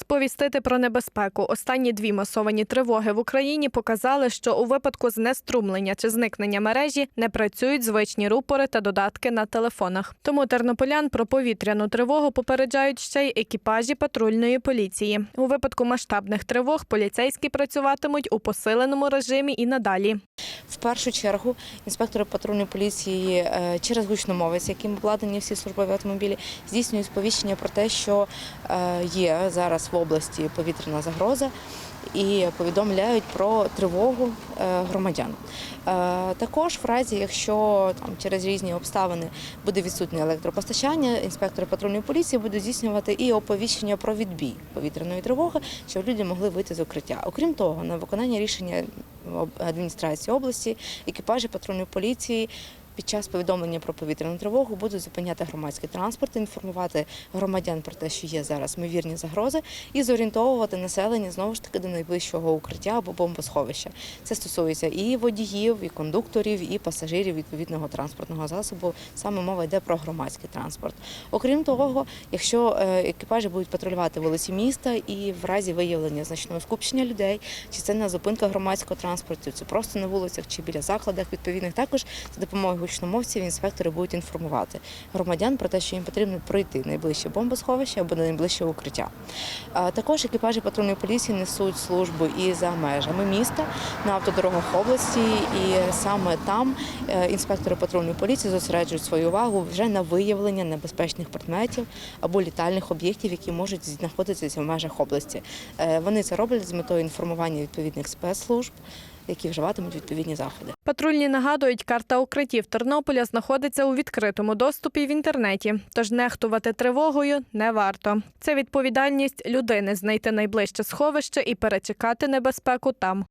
Сповістити про небезпеку. Останні дві масовані тривоги в Україні показали, що у випадку знеструмлення чи зникнення мережі не працюють звичні рупори та додатки на телефонах. Тому тернополян про повітряну тривогу попереджають ще й екіпажі патрульної поліції. У випадку масштабних тривог поліцейські працюватимуть у посиленому режимі і надалі. Першу чергу інспектори патрульної поліції е, через гучномовець, яким обладнані всі службові автомобілі, здійснюють сповіщення про те, що е, є зараз в області повітряна загроза. І повідомляють про тривогу е, громадян. Також в разі, якщо там через різні обставини буде відсутнє електропостачання, інспектори патрульної поліції будуть здійснювати і оповіщення про відбій повітряної тривоги, щоб люди могли вийти з укриття. Окрім того, на виконання рішення адміністрації області, екіпажі патрульної поліції. Під час повідомлення про повітряну тривогу будуть зупиняти громадський транспорт, інформувати громадян про те, що є зараз ймовірні загрози, і зорієнтовувати населення знову ж таки до найближчого укриття або бомбосховища. Це стосується і водіїв, і кондукторів, і пасажирів відповідного транспортного засобу. Саме мова йде про громадський транспорт. Окрім того, якщо е, екіпажі будуть патрулювати вулиці міста і в разі виявлення значного скупчення людей, чи це на зупинках громадського транспорту, чи просто на вулицях, чи біля закладах відповідних, також за допомогою гучномовців інспектори будуть інформувати громадян про те, що їм потрібно пройти найближче бомбосховище або на найближче укриття. Також екіпажі патрульної поліції несуть службу і за межами міста на автодорогах області, і саме там е, інспектори патрульної поліції зосереджують свою увагу вже на виявлення небезпечних предметів або літальних об'єктів, які можуть знаходитися в межах області. Е, Вони це роблять з метою інформування відповідних спецслужб, які вживатимуть відповідні заходи. Патрульні нагадують, карта укриттів Тернополя знаходиться у відкритому доступі в інтернеті, тож нехтувати тривогою не варто. Це відповідальність людини знайти найближче сховище і перечекати небезпеку там.